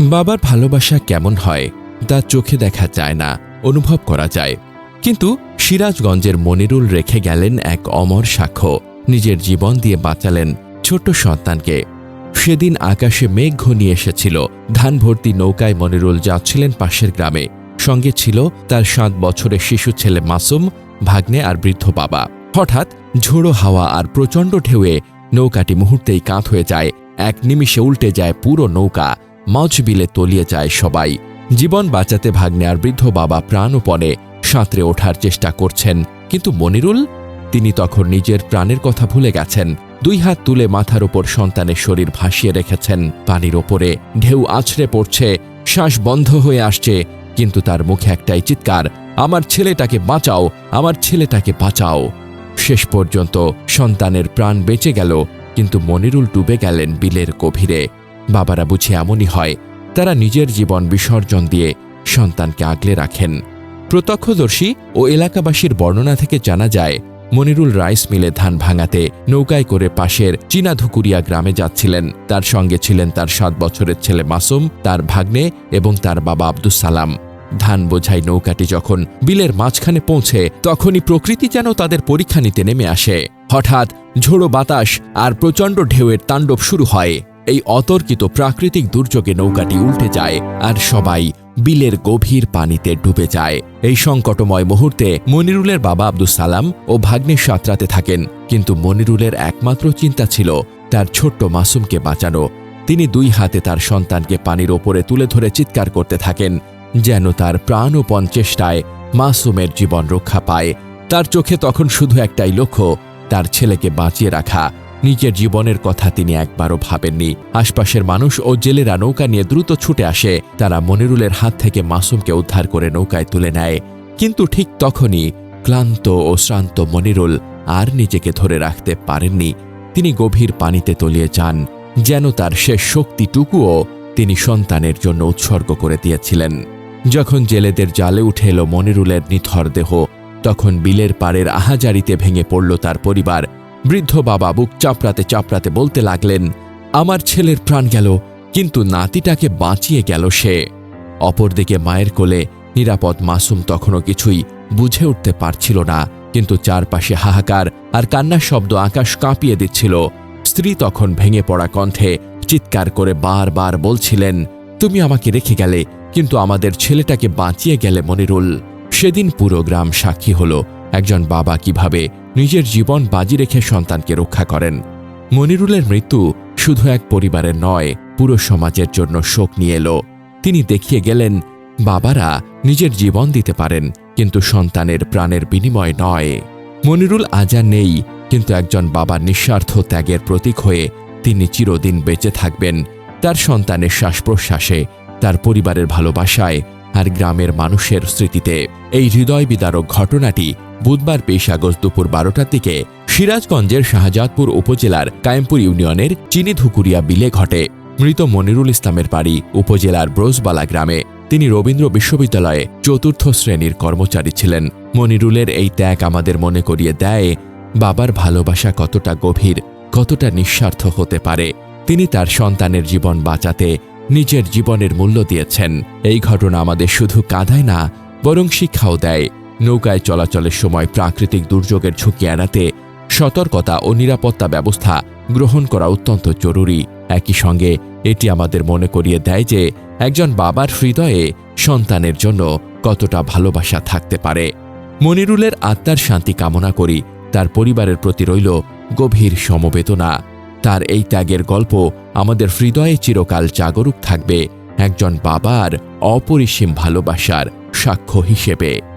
বাবার ভালোবাসা কেমন হয়, তা চোখে দেখা যায় না, অনুভব করা যায়। কিন্তু সিরাজগঞ্জের মনিরুল রেখে গেলেন এক অমর সাক্ষ্য, নিজের জীবন দিয়ে বাঁচালেন ছোট্ট সন্তানকে। সেদিন আকাশে মেঘ ঘনিয়ে এসেছিল ধান ভর্তি নৌকায় মনিরুল যাচ্ছিলেন পাশের গ্রামে। সঙ্গে ছিল তার সাত বছরের শিশু ছেলে মাসুম, ভাগ্নে আর বৃদ্ধ বাবা। হঠাৎ ঝোড়ো হাওয়া আর প্রচণ্ড ঢেউয়ে নৌকাটি মুহূর্তেই কাঁধ হয়ে যায়, এক নিমিষে উল্টে যায় পুরো নৌকা। মাছ বিলে তলিয়ে যায় সবাই। জীবন বাঁচাতে ভাগ্নে আর বৃদ্ধ বাবা প্রাণপণে সাঁতরে ওঠার চেষ্টা করছেন। কিন্তু মনিরুল? তিনি তখন নিজের প্রাণের কথা ভুলে গেছেন। দুই হাত তুলে মাথার ওপর সন্তানের শরীর ভাসিয়ে রেখেছেন। পানির ওপরে ঢেউ আছড়ে পড়ছে, শ্বাস বন্ধ হয়ে আসছে। কিন্তু তার মুখে একটাই চিৎকার, আমার ছেলেটাকে বাঁচাও, আমার ছেলেটাকে বাঁচাও। শেষ পর্যন্ত সন্তানের প্রাণ বেঁচে গেল, কিন্তু মনিরুল ডুবে গেলেন বিলের গভীরে। বাবারা বুঝে এমনই হয়, তারা নিজের জীবন বিসর্জন দিয়ে সন্তানকে আগলে রাখেন। প্রত্যক্ষদর্শী ও এলাকাবাসীর বর্ণনা থেকে জানা যায়, মনিরুল রাইস মিলে ধান ভাঙাতে নৌকায় করে পাশের চীনাধুকুরিয়া গ্রামে যাচ্ছিলেন। তার সঙ্গে ছিলেন তার সাত বছরের ছেলে মাসুম, তার ভাগ্নে এবং তার বাবা আব্দুস সালাম। ধান বোঝাই নৌকাটি যখন বিলের মাঝখানে পৌঁছে, তখনই প্রকৃতি যেন তাদের পরীক্ষা নিতে নেমে আসে। হঠাৎ ঝোড়ো বাতাস আর প্রচণ্ড ঢেউয়ের তাণ্ডব শুরু হয়। এই অতর্কিত প্রাকৃতিক দুর্যোগে নৌকাটি উল্টে যায় আর সবাই বিলের গভীর পানিতে ডুবে যায়। এই সংকটময় মুহূর্তে মনিরুলের বাবা আব্দুস সালাম ও ভাগ্নে সাঁতরাতে থাকেন, কিন্তু মনিরুলের একমাত্র চিন্তা ছিল তার ছোট্ট মাসুমকে বাঁচানো। তিনি দুই হাতে তার সন্তানকে পানির ওপরে তুলে ধরে চিৎকার করতে থাকেন, যেন তার প্রাণপণ চেষ্টায় মাসুমের জীবন রক্ষা পায়। তার চোখে তখন শুধু একটাই লক্ষ্য, তার ছেলেকে বাঁচিয়ে রাখা। নিজের জীবনের কথা তিনি একবারও ভাবেননি। আশপাশের মানুষ ও জেলেরা নৌকা নিয়ে দ্রুত ছুটে আসে। তারা মনিরুলের হাত থেকে মাসুমকে উদ্ধার করে নৌকায় তুলে নেয়। কিন্তু ঠিক তখনই ক্লান্ত ও শ্রান্ত মনিরুল আর নিজেকে ধরে রাখতে পারেননি। তিনি গভীর পানিতে তলিয়ে যান, যেন তার শেষ শক্তিটুকুও তিনি সন্তানের জন্য উৎসর্গ করে দিয়েছিলেন। যখন জেলেদের জালে উঠে এলো মনিরুলের নিথর দেহ, তখন বিলের পাড়ের আহাজারিতে ভেঙে পড়ল তার পরিবার। বৃদ্ধ বাবা বুক চাপড়াতে চাপড়াতে বলতে লাগলেন, আমার ছেলের প্রাণ গেল, কিন্তু নাতিটাকে বাঁচিয়ে গেল সে। অপরদিকে মায়ের কোলে নিরাপদ মাসুম তখনও কিছুই বুঝে উঠতে পারছিল না, কিন্তু চারপাশে হাহাকার আর কান্নার শব্দ আকাশ কাঁপিয়ে দিচ্ছিল। স্ত্রী তখন ভেঙে পড়া কণ্ঠে চিৎকার করে বারবার বলছিলেন, তুমি আমাকে রেখে গেলে, কিন্তু আমাদের ছেলেটাকে বাঁচিয়ে গেলে মনিরুল। সেদিন পুরো গ্রাম সাক্ষী হল, একজন বাবা কীভাবে নিজের জীবন বাজি রেখে সন্তানকে রক্ষা করেন। মনিরুলের মৃত্যু শুধু এক পরিবারের নয়, পুরো সমাজের জন্য শোক নিয়ে এলো। তিনি দেখিয়ে গেলেন, বাবারা নিজের জীবন দিতে পারেন, কিন্তু সন্তানের প্রাণের বিনিময় নয়। মনিরুল আজা নেই, কিন্তু একজন বাবার নিঃস্বার্থ ত্যাগের প্রতীক হয়ে তিনি চিরদিন বেঁচে থাকবেন। তার সন্তানের শ্বাস প্রশ্বাসে তার পরিবারের ভালোবাসায় আর গ্রামের মানুষের স্মৃতিতে। এই হৃদয় বিদারক ঘটনাটি বুধবার তেইশ আগস্ট দুপুর বারোটার দিকে সিরাজগঞ্জের শাহজাদপুর উপজেলার কায়েমপুর ইউনিয়নের চিনি ধুকুরিয়া বিলে ঘটে। মৃত মনিরুল ইসলামের বাড়ি উপজেলার ব্রোজবালা গ্রামে। তিনি রবীন্দ্র বিশ্ববিদ্যালয়ে চতুর্থ শ্রেণির কর্মচারী ছিলেন। মনিরুলের এই ত্যাগ আমাদের মনে করিয়ে দেয়, বাবার ভালোবাসা কতটা গভীর, কতটা নিঃস্বার্থ হতে পারে। তিনি তার সন্তানের জীবন বাঁচাতে নিজের জীবনের মূল্য দিয়েছেন। এই ঘটনা আমাদের শুধু কাঁদায় না, বরং শিক্ষাও দেয়। নৌকায় চলাচলের সময় প্রাকৃতিক দুর্যোগের ঝুঁকি এড়াতে সতর্কতা ও নিরাপত্তা ব্যবস্থা গ্রহণ করা অত্যন্ত জরুরি। একই সঙ্গে এটি আমাদের মনে করিয়ে দেয় যে, একজন বাবার হৃদয়ে সন্তানের জন্য কতটা ভালোবাসা থাকতে পারে। মনিরুলের আত্মার শান্তি কামনা করি। তার পরিবারের প্রতি রইল গভীর সমবেদনা। তার এই ত্যাগের গল্প আমাদের হৃদয়ে চিরকাল জাগরুক থাকবে একজন বাবার অপরিসীম ভালোবাসার সাক্ষ্য হিসেবে।